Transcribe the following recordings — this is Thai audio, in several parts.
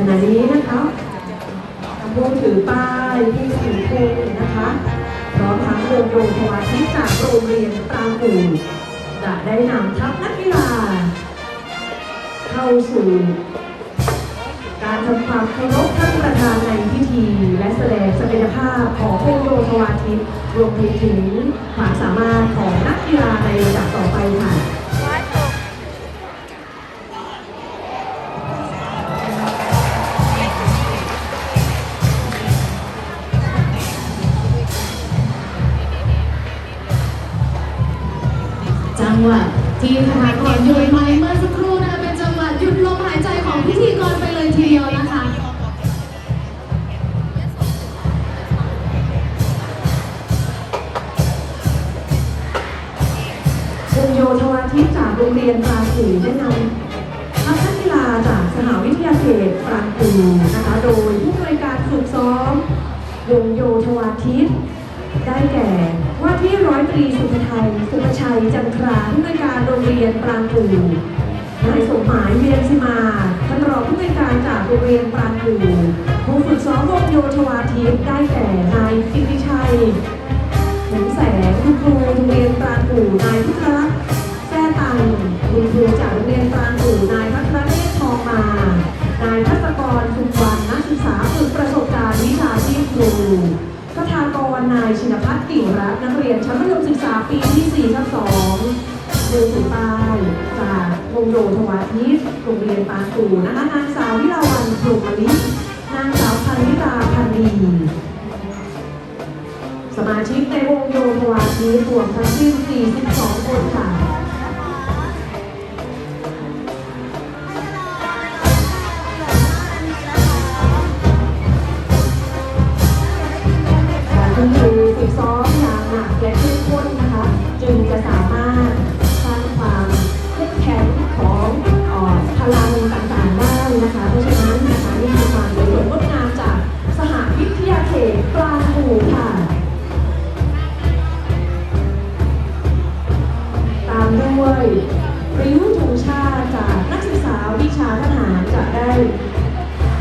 ขณะนี้นะคะผู้ถือป้ายผู้ถือธงนะคะพร้อมทั้งวงโยธวาทิตจากโรงเรียนปรางกูจะได้นำทัพนักกีฬา เข้าสู่การทำความเคารพท่านประธานในพิธี และแสดงศักยภาพของวงโยธวาทิตรวมไปถึงความสามารถของนักกีฬาในระดับต่อไปค่ะ งหวะที่ธนากรโยนไม้เมื่อสักครู่นะคะเป็นจังหวะหยุดลมหายใจของพิธีกรไปเลยทีเดียวนะคะวงโยธวาทิตจากโรงเรียนปรางกูได้นำทัพนักกีฬาจากสหวิทยาเขตปรางกูนะคะ โดยผู้บริการฝึกซ้อมวงโยธวาทิต ได้แก่ว่าที่ร้อยตรีสุภไทยสุภชัยจันทราผู้บริการโรงเรียนปรางกูนายสมหมายเวียนสิมาท่านรองผู้บริการจากโรงเรียนปรางกูผู้ฝึกซ้อมวงโยธวาทิตได้แก่นายกิติชัยหงแสงคุณครูโรงเรียนปรางกู่นายพุทธรัตน์แท้ตังคุณครูจากโรงเรียนปรางกู่นายพัทรเดชทองมานายพัศกรสุวรรณ นายชินพัฒน์กิ่งรัตน์นักเรียนชั้นมัธยมศึกษาปีที่4ทับ2ดินถึงป้ายจากวงโยธวัฒนิสโรงเรียนปางกูนะคะนางสาววิลาวันพรหมลิศนางสาวพันธิตาพันดีสมาชิกในวงโยธวัฒนิสรวมทั้งสิ้น42คนค่ะ ริ้วธงชาติจากนักศึกษาวิชาทหารจะได้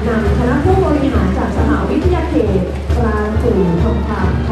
นำคณะผู้บริหารจากสหาวิทยาเขตกลางสู่ทองคำ